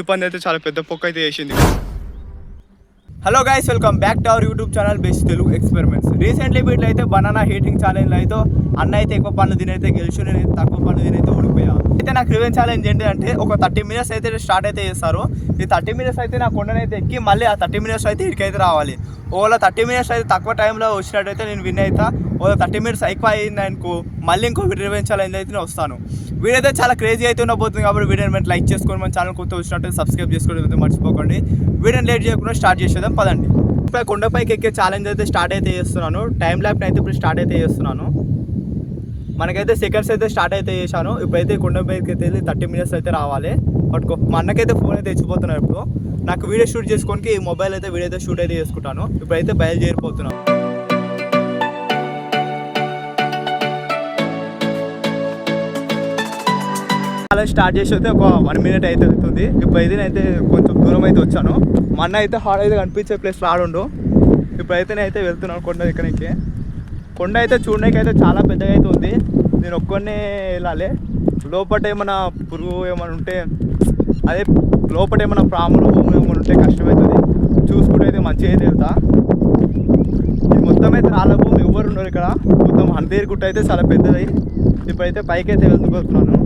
ఈ పని అయితే చాలా పెద్ద పొక్క అయితే వేసింది hello guys welcome back to our YouTube channel best Telugu experiments recently వీటిలో అయితే బనానా హీటింగ్ ఛాలెంజ్ అయితే అన్న అయితే ఎక్కువ పనులు తినైతే గెలిచి నేనైతే తక్కువ పనులు తినైతే ఓడిపోయా. అయితే నాకు రివెన్ ఛాలెంజ్ ఏంటి అంటే ఒక థర్టీ మినిట్స్ అయితే స్టార్ట్ అయితే చేస్తారు. ఈ థర్టీ మినిట్స్ అయితే నా కొండనైతే ఎక్కి మళ్ళీ ఆ థర్టీ మినిట్స్ అయితే ఇక్కడికైతే రావాలి. ఓలా థర్టీ మినిట్స్ అయితే తక్కువ టైంలో వచ్చినట్టయితే నేను విన్ అవుతా ఓలా థర్టీ మినిట్స్ ఎక్కువ అయింది అనుకో మళ్ళీ ఇంకో రివెన్ ఛాలెంజ్ అయితే నేను వస్తాను. వీడియో చాలా క్రేజీ అయితే ఉండబోతుంది కాబట్టి వీడియోని మీరు లైక్ చేసుకొని మన ఛానల్ కొత్త వచ్చినట్టు సబ్స్క్రైబ్ చేసుకోవడం మర్చిపోకండి. వీడియోని లేట్ చేయకుండా స్టార్ట్ చేసేద్దాం పదండి. ఇప్పుడు కొండపైకి ఎక్కే ఛాలెంజ్ అయితే స్టార్ట్ అయితే చేస్తున్నాను. టైం ల్యాప్ని అయితే ఇప్పుడు స్టార్ట్ అయితే చేస్తున్నాను. మనకైతే సెకండ్స్ అయితే స్టార్ట్ అయితే చేశాను. ఇప్పుడైతే కొండపైకి అయితే వెళ్ళి థర్టీ మినిట్స్ అయితే రావాలి. పట్టుకో. మా అన్నకైతే ఫోన్ అయితే తెచ్చిపోతున్నాను ఇప్పుడు. నాకు వీడియో షూట్ చేసుకోనికి ఈ మొబైల్ అయితే వీడియో అయితే షూట్ అయితే చేసుకుంటాను. ఇప్పుడైతే బయలుదేరిపోతున్నాను. అలా స్టార్ట్ చేసి అయితే ఒక వన్ మినిట్ అయితే అవుతుంది. ఇప్పుడైతే నేనైతే కొంచెం దూరం అయితే వచ్చాను. మన అయితే హార్డ్ అయితే కనిపించే ప్లేస్ ఆడుండు. ఇప్పుడైతే నేనైతే వెళ్తున్నాను కొండ ఎక్కడికి. కొండ అయితే చూడడానికి అయితే చాలా పెద్దగా అయితే ఉంది. నేను ఒక్కనే వెళ్ళాలి. లోపల ఏమైనా పురుగు ఏమైనా ఉంటే అదే లోపల ఏమైనా ప్రాములు ఏమైనా ఉంటే కష్టమవుతుంది. చూసుకుంటే అయితే మంచిగా అయితే వెళ్తా. మొత్తం అయితే రాళ్ళ భూమి ఎవరు ఉన్నారు ఇక్కడ. మొత్తం హందేరి గుట్ట అయితే చాలా పెద్దది. ఇప్పుడైతే పైకి అయితే వెళ్తుపోతున్నాను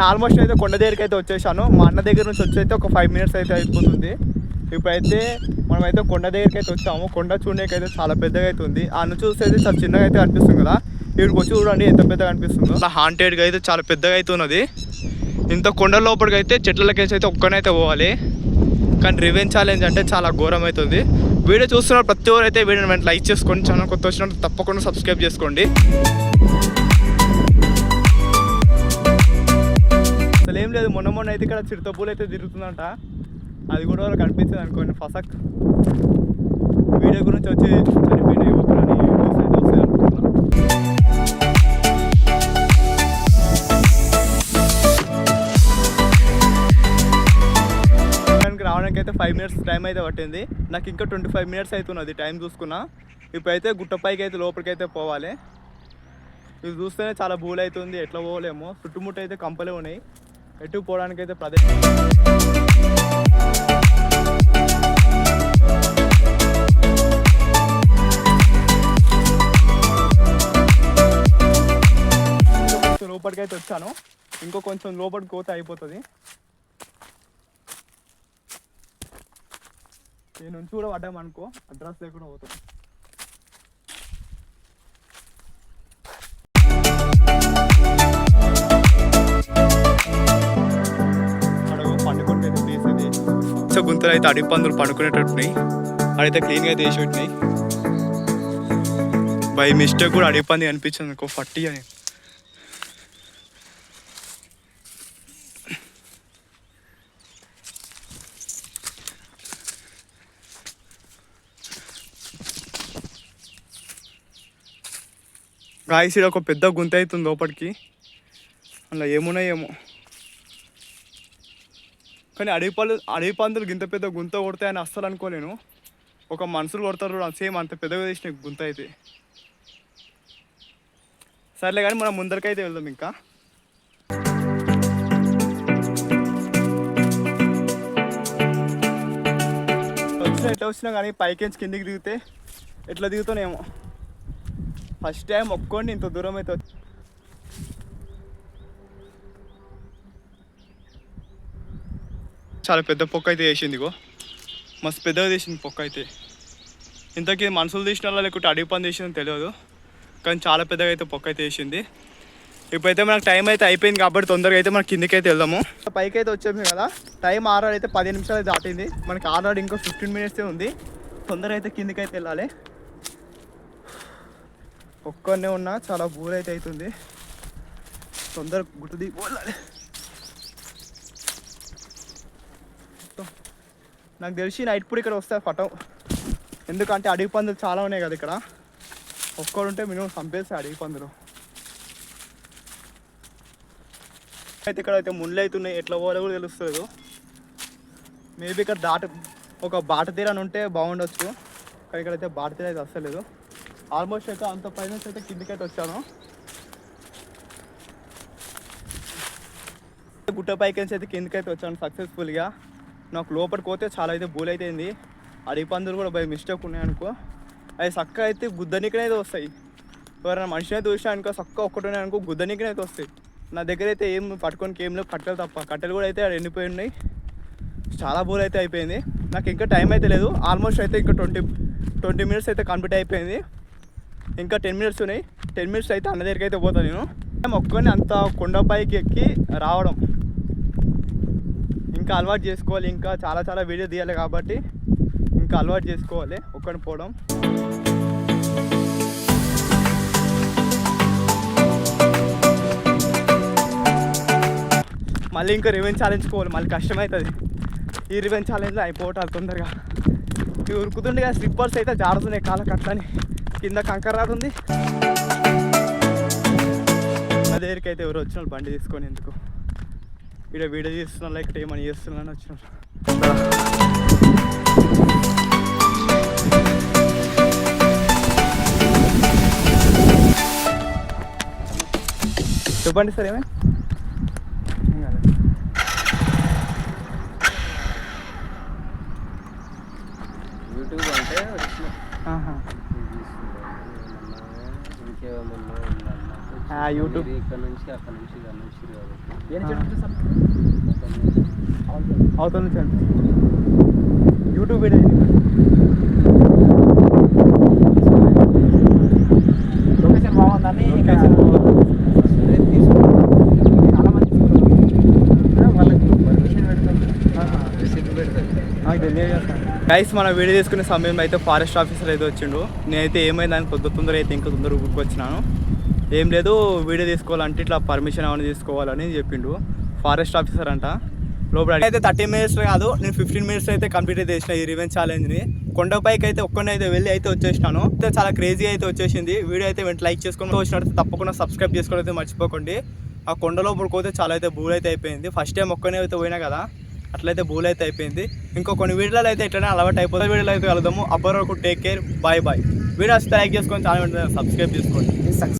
నేను ఆల్మోస్ట్ అయితే కొండ దగ్గరికి అయితే వచ్చేసాను. మా అన్న దగ్గర నుంచి వచ్చి అయితే ఒక ఫైవ్ మినిట్స్ అయితే అయిపోతుంది. ఇప్పుడైతే మనమైతే కొండ దగ్గరికి అయితే వచ్చాము. కొండ చూడడానికి అయితే చాలా పెద్దగా అయితే ఉంది. ఆ నుంచి చూస్తే అయితే చాలా చిన్నగా అయితే అనిపిస్తుంది కదా. ఇక్కడికి వచ్చి చూడండి ఎంత పెద్దగా అనిపిస్తుందో. అలా హాంటెడ్గా అయితే చాలా పెద్దగా అయితే ఉన్నది. ఇంత కొండ లోపలికి అయితే చెట్లకేసి అయితే ఒక్కనైతే పోవాలి. కానీ రివెన్ ఛాలెంజ్ అంటే చాలా ఘోరం అవుతుంది. వీడియో చూస్తున్న ప్రతి ఒక్కరైతే అయితే వీడియోని వెంటనే లైక్ చేసుకోండి ఛానల్ కొత్త వచ్చినట్టు తప్పకుండా సబ్స్క్రైబ్ చేసుకోండి. అదేం ఏం లేదు మొన్న మొన్న అయితే ఇక్కడ చిరుతపూలు అయితే తిరుగుతుందంట. అది కూడా వాళ్ళకి అనిపించింది అనుకోండి ఫసక్. వీడియో గురించి వచ్చి చనిపోయిన యువకులని న్యూస్ అయితే వస్తాయి రావడానికి అయితే ఫైవ్ మినిట్స్ టైం అయితే పట్టింది. నాకు ఇంకా ట్వంటీ ఫైవ్ మినిట్స్ అవుతున్నది టైం చూసుకున్నా. ఇప్పుడైతే గుట్టపైకి అయితే లోపలికి అయితే పోవాలి. ఇది చూస్తేనే చాలా బూల్ అవుతుంది ఎట్లా పోలేమో. చుట్టుముట్టు అయితే కంపలే ఉన్నాయి. ఎటు పోవడానికి అయితే ప్రదేశం కొంచెం అయితే వచ్చాను. ఇంకో కొంచెం లోపలికి పోతే అయిపోతుంది. నేను నుంచి కూడా పడ్డామనుకో అడ్రస్ లేకుండా పోతుంది సో గుంతలు అయితే అడిగి పందులు పండుకునేటట్టున్నాయి. అడైతే క్లీన్గా అయితే పెట్టినాయి బై మిస్టేక్ కూడా అడిగి పంది అనిపించింది అనుకో ఫట్టి అని. గాయస్ ఒక పెద్ద గుంత అవుతుంది లోపలికి. అందులో ఏమున్నాయేమో. కానీ అడవి పళ్ళు అడవి పందులు గింత పెద్ద గుంత కొడతాయని అస్సలు అనుకోలేను. ఒక మనుషులు కొడతారు సేమ్ అంత పెద్దగా చేసిన గుంత అయితే. సర్లే కానీ మనం ముందరికైతే వెళ్దాం ఇంకా. వచ్చిన ఎట్లా వచ్చినా కానీ పైకించి కిందికి దిగితే ఎట్లా దిగుతానేమో. ఫస్ట్ టైం ఒక్కోండి ఇంత దూరం అయితే చాలా పెద్ద పొక్క అయితే వేసింది ఇగో. మస్తు పెద్దగా తీసింది పొక్క అయితే ఇంతకీ మనుషులు తీసిన లేకుంటే అడవి పని తీసిందని తెలియదు. కానీ చాలా పెద్దగా అయితే పొక్క అయితే వేసింది ఇప్పుడైతే మనకు టైం అయితే అయిపోయింది కాబట్టి తొందరగా అయితే మనం కిందికి అయితే వెళ్దాము. పైకి అయితే వచ్చాము కదా. టైం ఆర్ఆర్ అయితే పది నిమిషాలు దాటింది. మనకి ఆర్ఆర్ ఇంకో ఫిఫ్టీన్ మినిట్సే ఉంది. తొందరగా అయితే కిందకి అయితే వెళ్ళాలి. ఒక్కనే ఉన్నా చాలా బోర్ అయితే అవుతుంది. తొందరగా గుట్టు దిగి నాకు తెలిసి నైట్ పూట ఇక్కడ వస్తాయి ఫటం. ఎందుకంటే అడవి పందులు చాలా ఉన్నాయి కదా ఇక్కడ. ఒక్కడుంటే మినిమం చంపేస్తాయి అడవి పందులు. అయితే ఇక్కడ అయితే ముండ్లు అవుతున్నాయి ఎట్లా పోవాలో కూడా తెలుస్తుంది మేబీ ఇక్కడ దాట ఒక బాట తీరని ఉంటే బాగుండొచ్చు. కానీ అయితే బాట తీర అయితే వస్తలేదు ఆల్మోస్ట్ అయితే అంత పై నుంచి అయితే కిందికైతే అయితే వచ్చాను. గుట్ట పైకి నుంచి అయితే కిందికైతే అయితే వచ్చాను సక్సెస్ఫుల్గా నాకు లోపలికి పోతే చాలా అయితే బూల్ అయితే అయింది అడిగి పందులు కూడా బై మిస్టేక్ ఉన్నాయి అనుకో. అవి చక్క అయితే గుద్దనికనైతే వస్తాయి. ఎవరైనా మనిషిని అయితే చూసినా అనుకో చక్క ఒక్కటి అనుకో గుద్దనికనైతే వస్తాయి. నా దగ్గర అయితే ఏం పట్టుకొని ఏం లేవు కట్టెలు తప్ప. కట్టెలు కూడా అయితే ఎండిపోయి ఉన్నాయి. చాలా బోర్ అయితే అయిపోయింది. నాకు ఇంకా టైం అయితే లేదు. ఆల్మోస్ట్ అయితే ఇంకా ట్వంటీ ట్వంటీ మినిట్స్ అయితే కంప్లీట్ అయిపోయింది. ఇంకా టెన్ మినిట్స్ ఉన్నాయి. టెన్ మినిట్స్ అయితే అన్న దగ్గరికి అయితే పోతాను నేను. మొక్కని అంత కొండపైకి ఎక్కి రావడం. ఇంకా అలవాటు చేసుకోవాలి. ఇంకా చాలా చాలా వీడియో తీయాలి కాబట్టి ఇంకా అలవాటు చేసుకోవాలి. ఒక్కడిని పోవడం. మళ్ళీ ఇంకా రివెన్ ఛాలెంజ్ పోవాలి. మళ్ళీ కష్టమవుతుంది ఈ రివెన్ ఛాలెంజ్లో అయిపోవటాలు తొందరగా. ఇవి ఉరుకుతుండే స్లిప్పర్స్ అయితే జారుతున్నాయి కాళ్ళ కట్టని. కింద కంకర రాతుంది నా దగ్గరికి అయితే ఎవరు వచ్చిన వాళ్ళు బండి తీసుకొని ఎందుకు? వీడియో వీడియో తీస్తున్నా లేకపోతే ఏమని చేస్తున్నాను వచ్చిన చెప్పండి సార్ ఏమే యూట్యూబ్ అంటే. ఇంకేమన్నా యూట్యూబ్. ఇక్కడ నుంచి అక్కడ నుంచి ఇక్కడ అవతల యూట్యూబ్ వీడియో. లొకేషన్ బాగుందని గైస్ మన వీడియో తీసుకునే సమయంలో అయితే ఫారెస్ట్ ఆఫీసర్ అయితే వచ్చిండు. నేనైతే ఏమైందని కొద్ది తొందర అయితే ఇంకా తొందర ఊరికి వచ్చినాను ఏం లేదు వీడియో తీసుకోవాలంటే ఇట్లా పర్మిషన్ ఏమైనా తీసుకోవాలని చెప్పిండు. ఫారెస్ట్ ఆఫీసర్ అంట. లోపల అయితే థర్టీ మినిట్స్ కాదు నేను ఫిఫ్టీన్ మినిట్స్ అయితే కంప్లీట్ అయితే చేసిన ఈ రివెన్ ఛాలెంజ్ని కొండపైకి అయితే ఒక్కనే అయితే వెళ్ళి అయితే వచ్చేసినాను. అయితే చాలా క్రేజీ అయితే వచ్చేసింది. వీడియో అయితే వెంట లైక్ చేసుకుని వచ్చినట్టు తప్పకుండా సబ్స్క్రైబ్ చేసుకోవడం అయితే మర్చిపోకండి. ఆ కొండలో పోతే చాలా అయితే బూల్ అయితే అయిపోయింది. ఫస్ట్ టైం ఒక్కనే అయితే పోయినా కదా అట్లయితే బూల్ అయితే అయిపోయింది. ఇంకో కొన్ని వీడియోలు అయితే ఎట్లనే అలవాటు అయిపోతుంది వీడియోలు అయితే కలుద్దాము. అప్పటి వరకు take care bye bye videos like చేసుకొని చాలా సబ్స్క్రైబ్ చేసుకోండి.